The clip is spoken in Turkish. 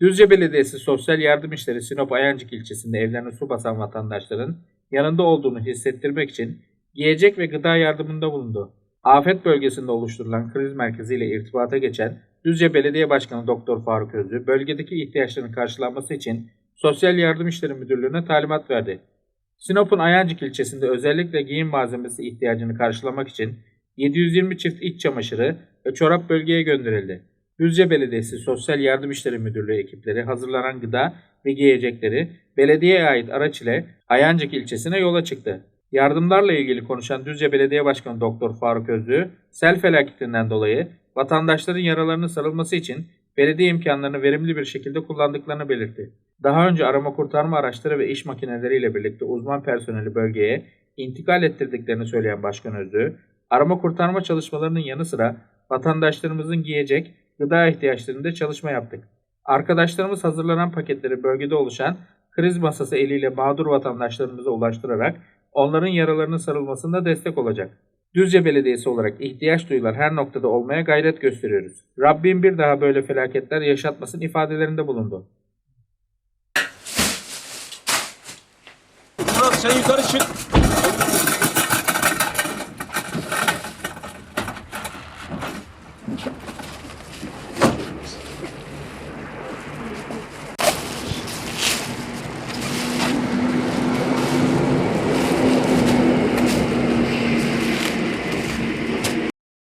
Düzce Belediyesi Sosyal Yardım İşleri Sinop Ayancık ilçesinde evlerine su basan vatandaşların yanında olduğunu hissettirmek için yiyecek ve gıda yardımında bulundu. Afet bölgesinde oluşturulan kriz merkezi ile irtibata geçen Düzce Belediye Başkanı Doktor Faruk Özlü, bölgedeki ihtiyaçların karşılanması için Sosyal Yardım İşleri Müdürlüğü'ne talimat verdi. Sinop'un Ayancık ilçesinde özellikle giyim malzemesi ihtiyacını karşılamak için 720 çift iç çamaşırı ve çorap bölgeye gönderildi. Düzce Belediyesi Sosyal Yardım İşleri Müdürlüğü ekipleri hazırlanan gıda ve giyecekleri belediyeye ait araç ile Ayancık ilçesine yola çıktı. Yardımlarla ilgili konuşan Düzce Belediye Başkanı Doktor Faruk Özlü, sel felaketinden dolayı vatandaşların yaralarının sarılması için belediye imkanlarını verimli bir şekilde kullandıklarını belirtti. Daha önce arama kurtarma araçları ve iş makineleriyle birlikte uzman personeli bölgeye intikal ettirdiklerini söyleyen Başkan Özlü, arama kurtarma çalışmalarının yanı sıra vatandaşlarımızın giyecek, gıda ihtiyaçlarında çalışma yaptık. Arkadaşlarımız hazırlanan paketleri bölgede oluşan kriz masası eliyle mağdur vatandaşlarımıza ulaştırarak onların yaralarının sarılmasında destek olacak. Düzce Belediyesi olarak ihtiyaç duyulan her noktada olmaya gayret gösteriyoruz. Rabbim bir daha böyle felaketler yaşatmasın ifadelerinde bulundu. Murat sen yukarı çık.